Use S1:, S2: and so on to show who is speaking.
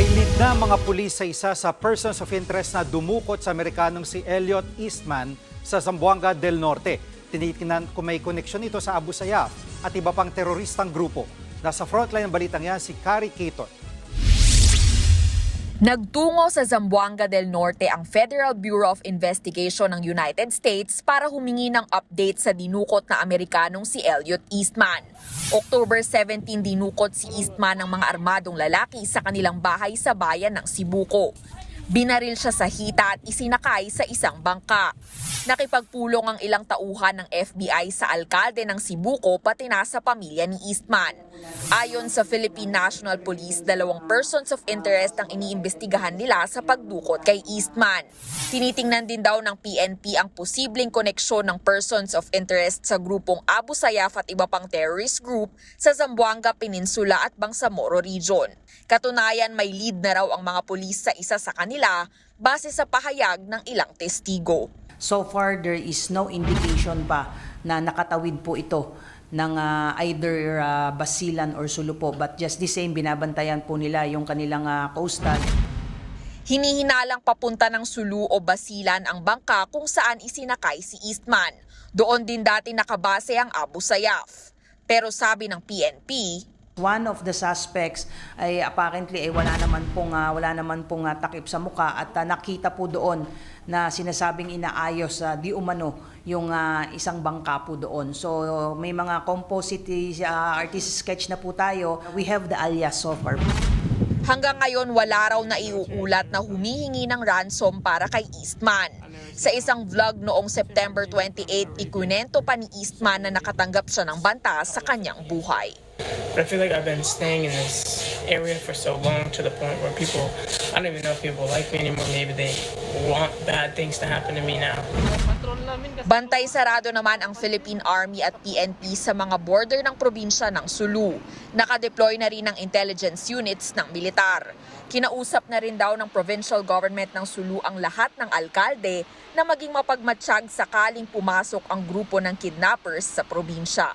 S1: May lead na mga pulis sa isa sa persons of interest na dumukot sa Amerikanong si Elliot Eastman sa Zamboanga del Norte. Tinitingnan kung may koneksyon ito sa Abu Sayyaf at iba pang teroristang grupo. Nasa frontline ng balitang yan si Carrie Caton.
S2: Nagtungo sa Zamboanga del Norte ang Federal Bureau of Investigation ng United States para humingi ng update sa dinukot na Amerikanong si Elliot Eastman. October 17 dinukot si Eastman ng mga armadong lalaki sa kanilang bahay sa bayan ng Sibuko. Binaril siya sa hita at isinakay sa isang bangka. Nakipagpulong ang ilang tauhan ng FBI sa alkalde ng Sibuko pati na sa pamilya ni Eastman. Ayon sa Philippine National Police, dalawang persons of interest ang iniimbestigahan nila sa pagdukot kay Eastman. Tinitingnan din daw ng PNP ang posibleng koneksyon ng persons of interest sa grupong Abu Sayyaf at iba pang terrorist group sa Zamboanga Peninsula at Bangsamoro Region. Katunayan may lead na raw ang mga pulis sa isa sa kanila base sa pahayag ng ilang testigo.
S3: So far, there is no indication pa na nakatawid po ito ng ah, either ah, Basilan or Sulupo. But just the same, binabantayan po nila yung kanilang ah, coastal.
S2: Hinihinalang papunta ng Sulu o Basilan ang bangka kung saan isinakay si Eastman. Doon din dati nakabase ang Abu Sayyaf. Pero sabi ng PNP,
S3: One of the suspects ay apparently ay wala naman pong ah, wala naman pong ah, takip sa muka at ah, nakita po doon na sinasabing inaayos sa di umano yung ah, isang bangka po doon. So may mga composite ah, artist sketch na po tayo. We have the alias so far.
S2: hanggang ngayon wala raw na iuulat na humihingi ng ransom para kay Eastman. Sa isang vlog noong September 28, ikunento pa ni Eastman na nakatanggap siya ng banta sa kanyang buhay.
S4: I feel like I've been staying in this area for so long to the point where people, I don't even know if people like me anymore. Maybe they want bad things to happen to me now.
S2: Bantay sarado naman ang Philippine Army at PNP sa mga border ng probinsya ng Sulu. Nakadeploy na rin ang intelligence units ng militar. Kinausap na rin daw ng provincial government ng Sulu ang lahat ng alkalde na maging mapagmatsyag sakaling pumasok ang grupo ng kidnappers sa probinsya.